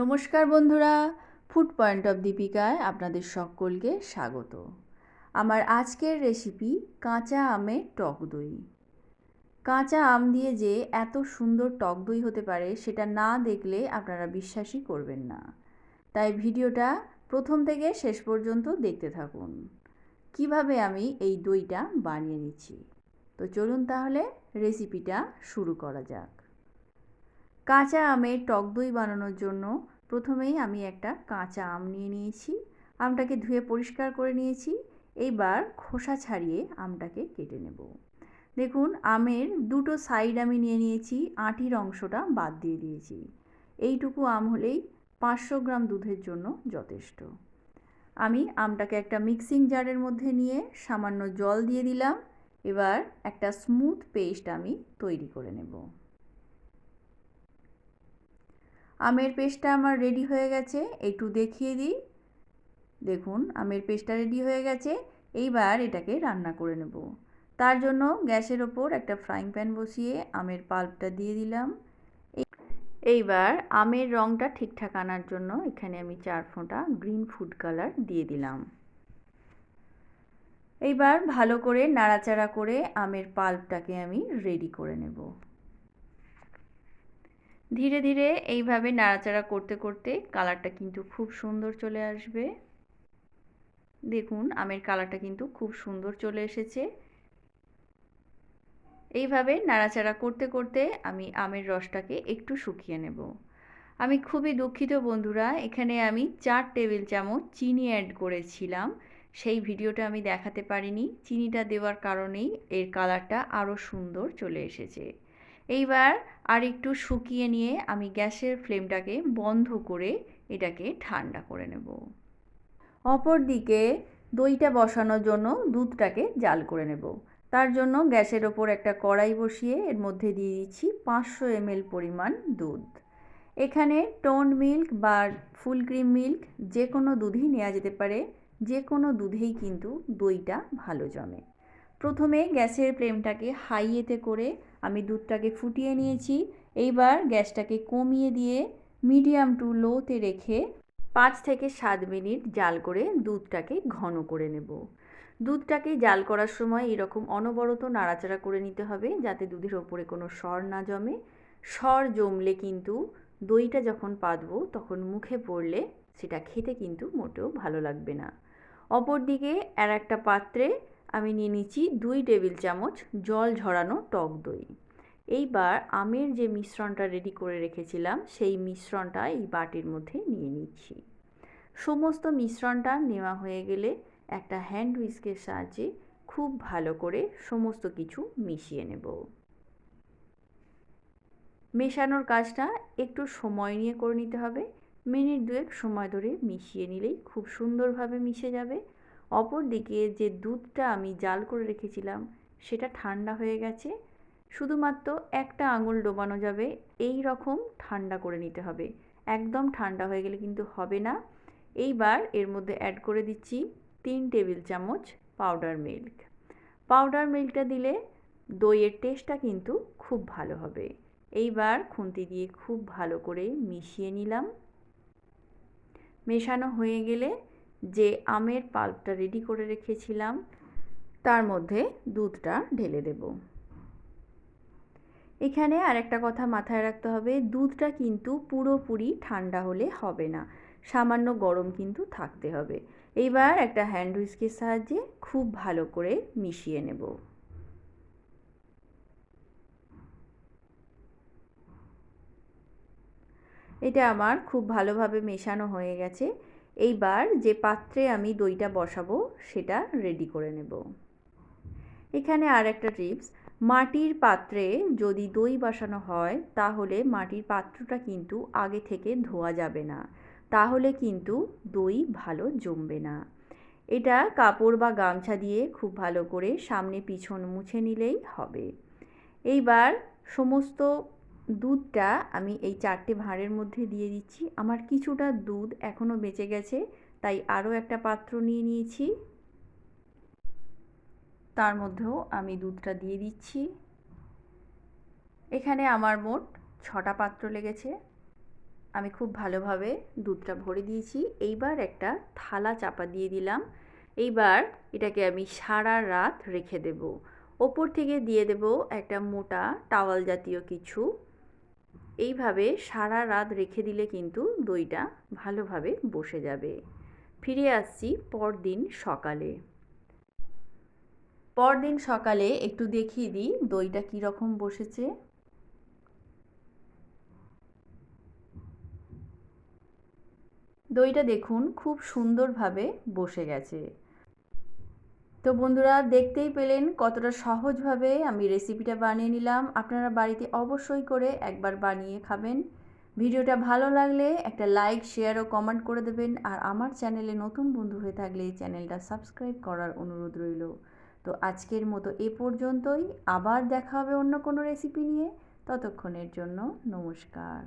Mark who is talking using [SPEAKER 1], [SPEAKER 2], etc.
[SPEAKER 1] নমস্কার বন্ধুরা food point of দীপিকায় আপনাদের সকলকে স্বাগত। আমার আজকের রেসিপি কাঁচা আমের টক দই। কাঁচা আম দিয়ে যে এত সুন্দর টক দই হতে পারে, সেটা না দেখলে আপনারা বিশ্বাসই করবেন না। তাই ভিডিওটা প্রথম থেকে শেষ পর্যন্ত দেখতে থাকুন। কীভাবে আমি এই দইটা বানিয়ে নিচ্ছি? তো চলুন তাহলে রেসিপিটা শুরু করা যাক। কাঁচা আমের টক দই বানানোর জন্য প্রথমেই আমি একটা কাঁচা আম নিয়ে নিয়েছি। আমটাকে ধুয়ে পরিষ্কার করে নিয়েছি। এইবার খোসা ছাড়িয়ে আমটাকে কেটে নেব। দেখুন, আমের দুটো সাইড আমি নিয়ে নিয়েছি, আটির অংশটা বাদ দিয়ে দিয়েছি। এইটুকু আম হলেই পাঁচশো গ্রাম দুধের জন্য যথেষ্ট। আমি আমটাকে একটা মিক্সিং জারের মধ্যে নিয়ে সামান্য জল দিয়ে দিলাম। এবার একটা স্মুথ পেস্ট আমি তৈরি করে নেব। আমের পেস্টটা আমার রেডি হয়ে গেছে, একটু দেখিয়ে দিই। দেখুন, আমের পেস্টটা রেডি হয়ে গেছে, এইবার এটাকে রান্না করে নেব। তার জন্য গ্যাসের ওপর একটা ফ্রাইং প্যান বসিয়ে আমের পাল্পটা দিয়ে দিলাম। এইবার আমের রঙটা ঠিকঠাক আনার জন্য এখানে আমি চার ফোঁটা গ্রিন ফুড কালার দিয়ে দিলাম। এইবার ভালো করে নাড়াচাড়া করে আমের পাল্পটাকে আমি রেডি করে নেব। ধীরে ধীরে এইভাবে নাড়াচাড়া করতে করতে কালারটা কিন্তু খুব সুন্দর চলে আসবে। দেখুন, আমের কালারটা কিন্তু খুব সুন্দর চলে এসেছে। এইভাবে নাড়াচাড়া করতে করতে আমি আমের রসটাকে একটু শুকিয়ে নেব। আমি খুবই দুঃখিত বন্ধুরা, এখানে আমি চার টেবিল চামচ চিনি অ্যাড করেছিলাম। সেই ভিডিওটা আমি দেখাতে পারিনি। চিনিটা দেওয়ার কারণেই এর কালারটা আরও সুন্দর চলে এসেছে। এইবার আর একটু শুকিয়ে নিয়ে আমি গ্যাসের ফ্লেমটাকে বন্ধ করে এটাকে ঠান্ডা করে নেব। অপর দিকে দইটা বসানোর জন্য দুধটাকে জাল করে নেব। তার জন্য গ্যাসের ওপর একটা কড়াই বসিয়ে এর মধ্যে দিয়ে দিচ্ছি পাঁচশো এমএল পরিমাণ দুধ। এখানে টোন মিল্ক বা ফুল ক্রিম মিল্ক যে কোনো দুধই নেওয়া যেতে পারে, যে কোনো দুধেই কিন্তু দইটা ভালো জমে। প্রথমে গ্যাসের ফ্লেমটাকে হাইয়েতে করে আমি দুধটাকে ফুটিয়ে নিয়েছি। এইবার গ্যাসটাকে কমিয়ে দিয়ে মিডিয়াম টু লোতে রেখে পাঁচ থেকে সাত মিনিট জাল করে দুধটাকে ঘন করে নেব। দুধটাকে জাল করার সময় এরকম অনবরত নাড়াচাড়া করে নিতে হবে যাতে দুধের ওপরে কোনো সর না জমে। সর জমলে কিন্তু দইটা যখন পাতবো তখন মুখে পড়লে সেটা খেতে কিন্তু মোটেও ভালো লাগবে না। অপরদিকে আর একটা পাত্রে আমি নিয়ে নিচ্ছি দুই টেবিল চামচ জল ঝরানো টক দই। এইবার আমের যে মিশ্রণটা রেডি করে রেখেছিলাম, সেই মিশ্রণটা এই বাটির মধ্যে নিয়ে নিচ্ছি। সমস্ত মিশ্রণটা নেওয়া হয়ে গেলে একটা হ্যান্ড হুইস্কের সাহায্যে খুব ভালো করে সমস্ত কিছু মিশিয়ে নেব। মেশানোর কাজটা একটু সময় নিয়ে করে নিতে হবে। মিনিট দুয়েক সময় ধরে মিশিয়ে নিলেই খুব সুন্দরভাবে মিশে যাবে। অপর দিকে যে দুধটা আমি জাল করে রেখেছিলাম, সেটা ঠান্ডা হয়ে গেছে। শুধুমাত্র একটা আঙুল ডোবানো যাবে, এই রকম ঠান্ডা করে নিতে হবে। একদম ঠান্ডা হয়ে গেলে কিন্তু হবে না। এইবার এর মধ্যে অ্যাড করে দিচ্ছি তিন টেবিল চামচ পাউডার মিল্ক পাউডার মিল্কটা দিলে দইয়ের টেস্টটা কিন্তু খুব ভালো হবে। এইবার খুন্তি দিয়ে খুব ভালো করে মিশিয়ে নিলাম। মেশানো হয়ে গেলে যে আমের পাল্পটা রেডি করে রেখেছিলাম, তার মধ্যে দুধটা ঢেলে দেব। এখানে আর একটা কথা মাথায় রাখতে হবে, দুধটা কিন্তু পুরোপুরি ঠান্ডা হলে হবে না, সামান্য গরম কিন্তু থাকতে হবে। এইবার একটা হ্যান্ড হুইস্কের সাহায্যে খুব ভালো করে মিশিয়ে নেব। এটা আমার খুব ভালোভাবে মেশানো হয়ে গেছে। এইবার যে পাত্রে আমি দইটা বসাবো, সেটা রেডি করে নেব। এখানে আর একটা টিপস মাটির পাত্রে যদি দই বসানো হয়, তাহলে মাটির পাত্রটা কিন্তু আগে থেকে ধোয়া যাবে না। তাহলে কিন্তু দই ভালো জমবে না। এটা কাপড় বা গামছা দিয়ে খুব ভালো করে সামনে পিছন মুছে নিলেই হবে। এইবার সমস্ত দুধটা আমি এই চারটে ভাঁড়ের মধ্যে দিয়ে দিচ্ছি। আমার কিছুটা দুধ এখনও বেঁচে গেছে, তাই আরও একটা পাত্র নিয়ে নিয়েছি। তার মধ্যেও আমি দুধটা দিয়ে দিচ্ছি। এখানে আমার মোট ছটা পাত্র লেগেছে। আমি খুব ভালোভাবে দুধটা ভরে দিয়েছি। এইবার একটা থালা চাপা দিয়ে দিলাম। এইবার এটাকে আমি সারা রাত রেখে দেব। ওপর থেকে দিয়ে দেব একটা মোটা টাওয়াল জাতীয় কিছু। এইভাবে সারা রাত রেখে দিলে কিন্তু দইটা ভালোভাবে বসে যাবে। ফিরে আসছি পরদিন সকালে। পরদিন সকালে একটু দেখিয়ে দিই দইটা কীরকম বসেছে। দইটা দেখুন খুব সুন্দরভাবে বসে গেছে। তো বন্ধুরা দেখতেই পেলেন কতটা সহজভাবে আমি রেসিপিটা বানিয়ে নিলাম। আপনারা বাড়িতে অবশ্যই করে একবার বানিয়ে খাবেন। ভিডিওটা ভালো লাগলে একটা লাইক শেয়ার ও কমেন্ট করে দেবেন। আর আমার চ্যানেলে নতুন বন্ধু হয়ে থাকলে চ্যানেলটা সাবস্ক্রাইব করার অনুরোধ রইল। তো আজকের মতো এ পর্যন্তই। আবার দেখা হবে অন্য কোনো রেসিপি নিয়ে। ততক্ষণের জন্য নমস্কার।